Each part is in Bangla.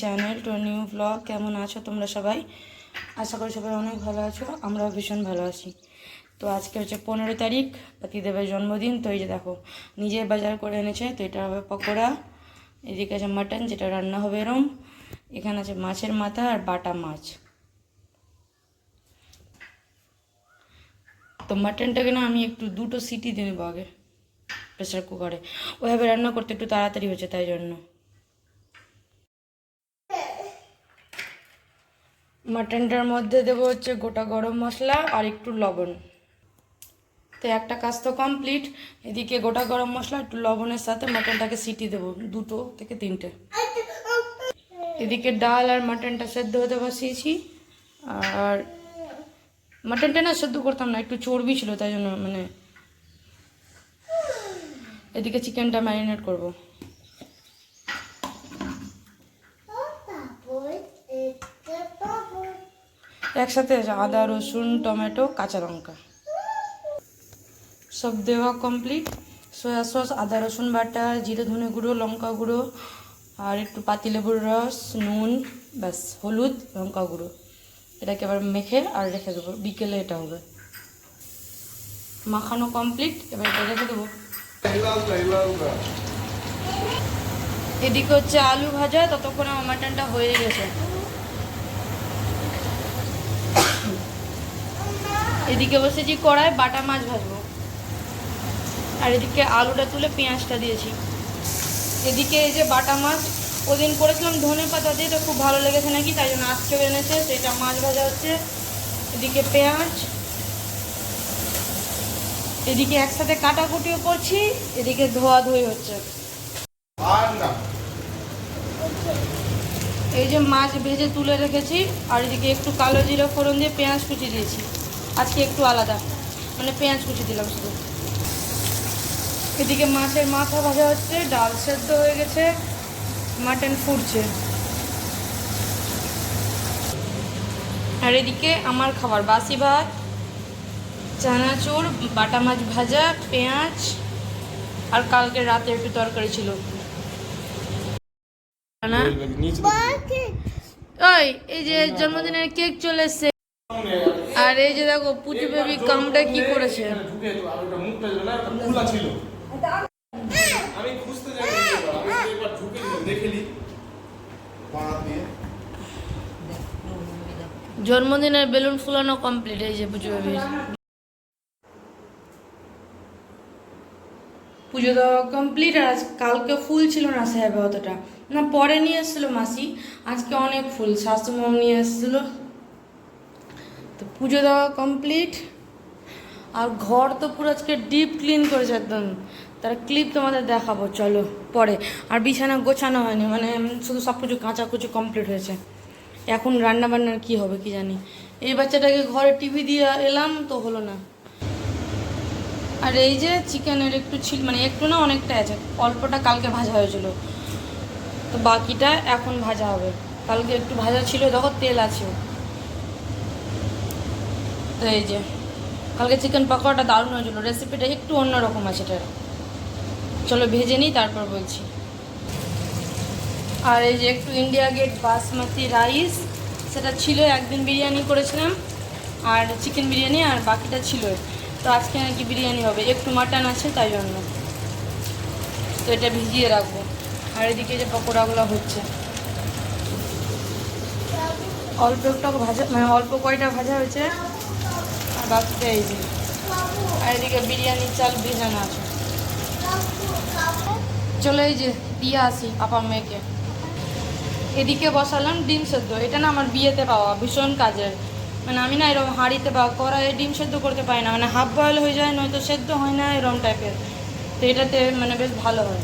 চ্যানেল টু নিউ ব্লগ কেমন আছো তোমরা সবাই? আশা করি সবাই অনেক ভালো আছো, আমরাও ভীষণ ভালো আছি। তো আজকে হচ্ছে পনেরো তারিখ পাতিদেবের জন্মদিন, তো এই যে দেখো নিজে বাজার করে এনেছে, তো এটা হবে পকোড়া, এদিকে আছে মাটন যেটা রান্না হবে এরম, এখানে আছে মাছের মাথা আর বাটা মাছ। তো মাটনটাকে না আমি একটু দুটো সিটি দিয়ে নেব আগে প্রেসার কুকারে ওইভাবে রান্না করতে একটু তাড়াতাড়ি হচ্ছে তাই জন্য। মাটনটার মধ্যে দেবো হচ্ছে গোটা গরম মশলা আর একটু লবণ। তো একটা কাজ তো কমপ্লিট, এদিকে গোটা গরম মশলা, একটু লবণের সাথে মাটনটাকে সিটি দেবো, দুটো থেকে তিনটে। এদিকে ডাল আর মাটনটা সেদ্ধ হতে বসিয়েছি। আর মাটনটা না সেদ্ধ করতাম না, একটু চর্বি ছিল, তাই জন্য মানে এদিকে চিকেনটা ম্যারিনেট করব। একসাথে আদা, রসুন, টমেটো, কাঁচা লঙ্কা। সব দেওয়া কমপ্লিট সয়া সস আদা, রসুন বাটা, জিরে, ধনে গুঁড়ো, লঙ্কা গুঁড়ো, আর একটু পাতিলেবুর রস, নুন, ব্যাস, হলুদ, লঙ্কা গুঁড়ো। এটাকে এবার মেখে আর রেখে দেবো। বিকেলে এটা হবে। মাখানো কমপ্লিট এবার এটা রেখে দেবো। এদিকে হচ্ছে আলু ভাজা, ততক্ষণ আমার মাটনটা হয়ে গেছে। এদিকে বসেছি কড়াই বাটা মাছ ভাজবো। আর এদিকে আলুটা তুলে পেঁয়াজটা দিয়েছি। এদিকে এই যে বাটা মাছ, ওদিন করেছিলাম ধনে পাতা দিয়ে তো খুব ভালো লেগেছে নাকি, তাই জন্য আজকেও এনেছে, সেটা মাছ ভাজা হচ্ছে। এদিকে পেঁয়াজ, এদিকে একসাথে কাটাকুটিও করছি, এদিকে ধোয়া ধুই হচ্ছে। এই যে মাছ ভেজে তুলে রেখেছি, আর এদিকে একটু কালো জিরা ফোড়ন দিয়ে পেঁয়াজ কুচি দিয়েছি। আজকে একটু আলাদা। মানে পেঁয়াজ কুচি দিলাম শুধু। এদিকে মাছের মাথা ভাজা হচ্ছে ডাল সেদ্ধ হয়ে গেছে মাটন ফুটছে। আর এদিকে আমার খাবার বাসি ভাত চানাচুর বাটা মাছ ভাজা পেঁয়াজ আর কালকে রাতে একটু তরকারি ছিল। ওই এই যে জন্মদিনের কেক চলে এসছে। আর এই যে দেখো পুজো বেবি কামটা কি করেছে? জন্মদিনের বেলুন ফুলানো কমপ্লিট এই যে পুজো বেবির পুজো দেওয়া কমপ্লিট আর আজ কালকে ফুল ছিল না সাহেবে অতটা। না পরে নিয়ে এসেছিল মাসি আজকে অনেক ফুল শাশুমম নিয়ে এসেছিল। তো পুজো দেওয়া কমপ্লিট আর ঘর তো পুরো আজকে ডিপ ক্লিন করেছে একদম। তার ক্লিপ তোমাদের দেখাবো, চলো, পরে। আর বিছানা গোছানো হয়নি মানে শুধু সব কিছু কাঁচা কাঁচাকুচি কমপ্লিট হয়েছে। এখন রান্না বান্নার কী হবে কি জানি। এই বাচ্চাটাকে ঘরে টিভি দিয়ে এলাম, তো হলো না। আর এই যে চিকেনের একটু ছিল মানে একটু না অনেকটা আছে, অল্পটা কালকে ভাজা হয়েছিল। তো বাকিটা এখন ভাজা হবে। কালকে একটু ভাজা ছিল, দেখো তেল আছে। তো এই যে, কালকে চিকেন পকোড়াটা দারুণ হয়েছিল রেসিপিটা একটু অন্যরকম আছে এটার। চলো ভেজে নিই, তারপর বলছি। আর এই যে একটু ইন্ডিয়া গেট বাসমতি রাইস সেটা ছিল, একদিন বিরিয়ানি করেছিলাম, আর চিকেন বিরিয়ানি, আর বাকিটা ছিল। তো আজকে নাকি বিরিয়ানি হবে, একটু মাটন আছে, তাই জন্য। তো এটা ভিজিয়ে রাখব। আর এদিকে যে পকোড়াগুলো হচ্ছে। অল্প একটু ভাজা মানে অল্প কয়টা ভাজা হয়েছে? বাকিটা এই যে। আর এদিকে বিরিয়ানির চাল ভেজানো আছে। চলো এই যে, দিয়ে আসি আপা মেয়েকে। এদিকে বসালাম ডিম সেদ্ধ। এটা না আমার বিয়েতে পাওয়া, ভীষণ কাজের। মানে আমি না এরকম হাঁড়িতে বা কড়াইয়ে ডিম সেদ্ধ করতে পারি না। মানে হাফ বয়েল হয়ে যায়, নয়তো সেদ্ধ হয় না, এরকম টাইপের। তো এটাতে মানে বেশ ভালো হয়।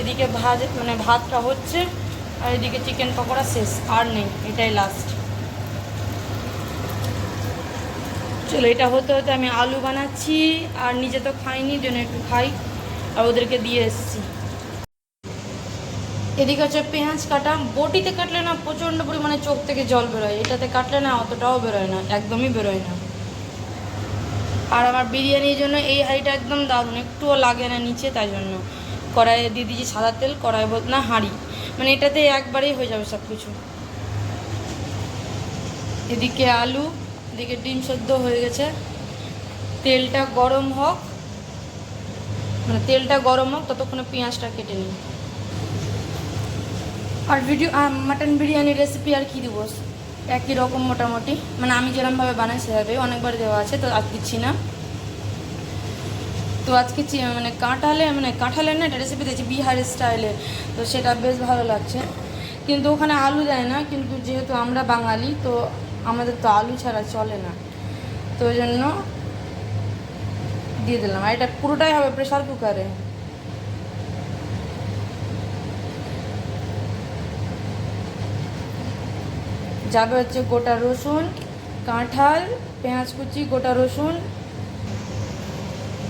এদিকে ভাজ মানে ভাতটা হচ্ছে, আর এদিকে চিকেন পকোড়া শেষ। আর নেই, এটাই লাস্ট চলো, এটা হতে হতে আমি আলু বানাচ্ছি, আর নিজে তো খাইনি, জন্য একটু খাই, আর ওদেরকে দিয়ে এসেছি। এদিকে হচ্ছে পেঁয়াজ কাটা, বটিতে কাটলে না প্রচণ্ড পরিমাণে চোখ থেকে জল বেরোয়, এটাতে কাটলে না অতটাও বেরোয় না, একদমই বেরোয় না। আর আমার বিরিয়ানির জন্য এই হাঁড়িটা একদম দারুণ, একটুও লাগে না নিচে, তাই জন্য। কড়াইয়ে দিয়ে দিয়েছি সাদা তেল, কড়াই বল না, হাঁড়ি। মানে এটাতে একবারেই হয়ে যাবে সব কিছু এদিকে আলু এদিকে ডিম সেদ্ধ হয়ে গেছে। তেলটা গরম হোক মানে তেলটা গরম হোক, ততক্ষণে পেঁয়াজটা কেটে নিই আর ভিডিও মাটন বিরিয়ানির রেসিপি আর কী দিব? একই রকম মোটামুটি। মানে আমি যেরকমভাবে বানাই সেভাবে অনেকবার দেওয়া আছে, তো আর দিচ্ছি না। তো আজকে মানে কাঁঠালে মানে কাঁঠালের না একটা রেসিপি দিয়েছি, বিহার স্টাইলে তো সেটা বেশ ভালো লাগছে। কিন্তু ওখানে আলু দেয় না, কিন্তু যেহেতু আমরা বাঙালি, তো আমাদের তো আলু ছাড়া চলে না। তো ওই জন্য দিয়ে দিলাম। আর এটা পুরোটাই হবে প্রেশার কুকারে। যাবে হচ্ছে গোটা রসুন, কাঁঠাল, পেঁয়াজ কুচি, গোটা রসুন।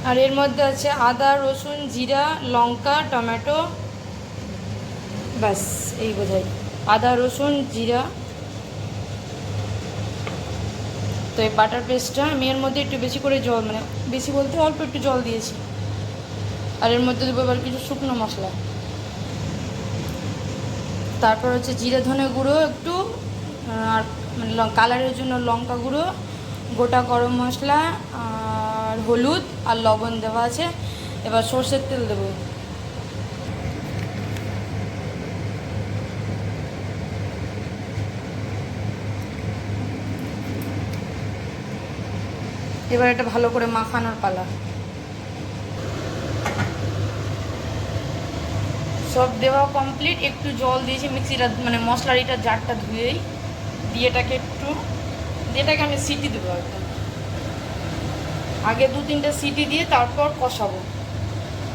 আর এর মধ্যে আছে আদা, রসুন, জিরা, লঙ্কা, টমেটো। ব্যাস, এই বোঝাই। আদা, রসুন, জিরা। তো এই বাটার পেস্টটা আমি এর মধ্যে একটু বেশি করে জল মানে বেশি বলতে অল্প একটু জল দিয়েছি। আর এর মধ্যে দেবো এবার কিছু শুকনো মশলা। তারপর হচ্ছে জিরে ধনে গুঁড়ো একটু আর মানে কালারের জন্য লঙ্কা গুঁড়ো, গোটা গরম মশলা, আর হলুদ আর লবণ দেওয়া আছে। এবার সর্ষের তেল দেবো। এবার এটা ভালো করে মাখানোর পালা। সব দেওয়া কমপ্লিট একটু জল দিয়েছি, মিক্সিটা মানে মশলার এটা জারটা ধুয়েই দিয়ে এটাকে একটু, দিয়ে এটাকে আমি সিটি দেবো একদম। আগে দু তিনটে সিটি দিয়ে তারপর কষাবো।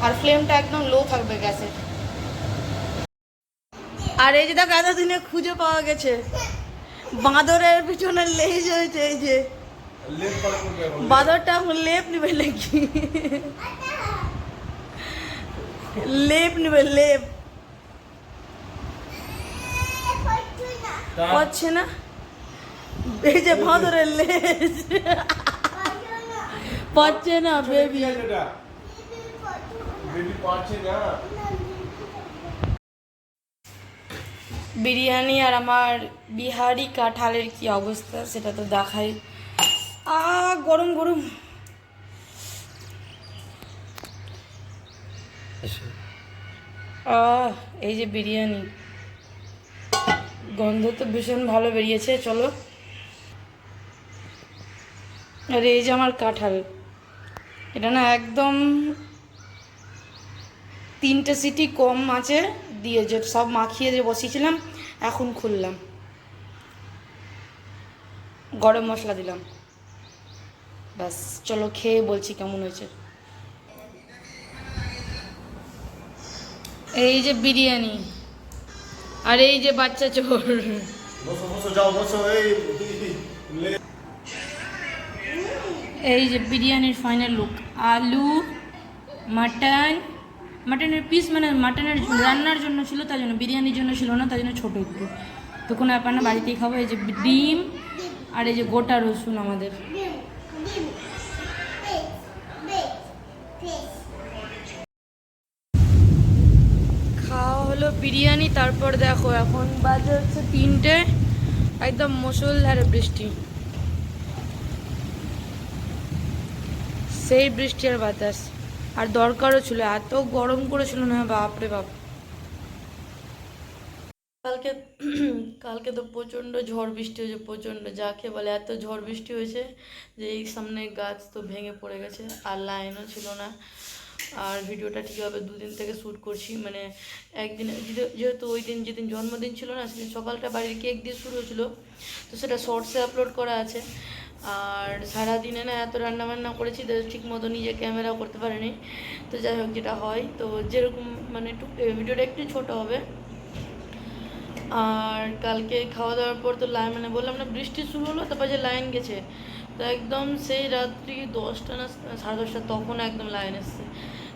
আর ফ্লেমটা একদম লো থাকবে গ্যাসের। আর এই যে দেখো, এতদিনে খুঁজে পাওয়া গেছে। বাঁদরের পিছনে লেজ হয়েছে, এই যে। বাঁদরটা এখন লেপ নেবে নাকি? লেপ নেবে, লেপ। পাচ্ছে না? এই যে বাঁদরের লেজ পাচ্ছে না বেবি বিরিয়ানি আর আমার বিহারি কাঁঠালের কি অবস্থা, সেটা তো দেখাই। আ গরম গরম। আহ এই যে বিরিয়ানি। গন্ধ তো ভীষণ ভালো বেরিয়েছে চলো। আর এই যে আমার কাঁঠাল। এটা না একদম তিনটে সিটি কম আছে দিয়ে যে সব মাখিয়ে যে বসিয়েছিলাম এখন খুললাম। গরম মশলা দিলাম। ব্যাস চলো খেয়ে বলছি কেমন হয়েছে। এই যে বিরিয়ানি আর এই যে বাচ্চা চোর। এই এই যে বিরিয়ানির ফাইনাল লুক আলু মাটন মাটনের পিস মানে মাটনের রান্নার জন্য ছিল তাই জন্য বিরিয়ানির জন্য ছিল না তাই জন্য ছোটো একটু। তো কোনো ব্যাপার না বাড়িতেই খাব এই যে ডিম আর এই যে গোটা রসুন আমাদের খাওয়া হলো বিরিয়ানি তারপর দেখো এখন বাজে হচ্ছে তিনটে। একদম মুসলধারে বৃষ্টি। সেই বৃষ্টি আর বাতাস। আর দরকারও ছিল, এত গরম করেছিল না, বাপরে বাপ। কালকে কালকে তো প্রচণ্ড ঝড় বৃষ্টি হয়েছে, প্রচণ্ড। যাকে বলে, এত ঝড় বৃষ্টি হয়েছে যে এই সামনে গাছ তো ভেঙে পড়ে গেছে, আর লাইনও ছিল না। আর ভিডিওটা ঠিকভাবে দুদিন থেকে শ্যুট করছি মানে একদিন, যেহেতু- ওই দিন যেদিন জন্মদিন ছিল না, সেদিন সকালটা বাড়ির কেক দিয়ে শুরু হয়েছিল, তো সেটা শর্টসে আপলোড করা আছে। আর সারাদিনে না এত রান্না বান্না করেছি তো ঠিক মতো নিজে ক্যামেরাও করতে পারিনি। তো যাই হোক, যেটা হয়, তো যেরকম মানে একটু ভিডিওটা একটু ছোট হবে। আর কালকে খাওয়া দাওয়ার পর তো লাইন মানে বললাম না বৃষ্টি শুরু হলো, তারপর যে লাইন গেছে তো একদম সেই রাত্রি দশটা না সাড়ে দশটা তখন একদম লাইন এসছে।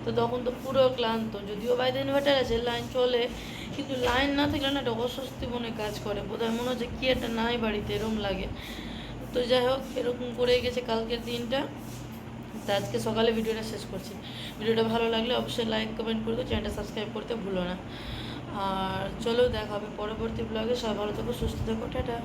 তো তখন তো পুরো ক্লান্ত, যদিও বাইরে ইনভার্টার আছে লাইন চলে, কিন্তু লাইন না থাকলে না একটা অস্বস্তি মনে কাজ করে। বোধহয় মনে হচ্ছে কি একটা নাই বাড়িতে, এরম লাগে। তো যাই হোক, এরকম করে গেছে কালকের দিনটা। তা আজকে সকালে ভিডিওটা শেষ করছি। ভিডিওটা ভালো লাগলে অবশ্যই লাইক কমেন্ট করে দিও চ্যানেলটা সাবস্ক্রাইব করতে ভুলো না। আর চলো দেখা হবে পরবর্তী ব্লগে সবাই ভালো থেকো, সুস্থ থেকো, টাটা।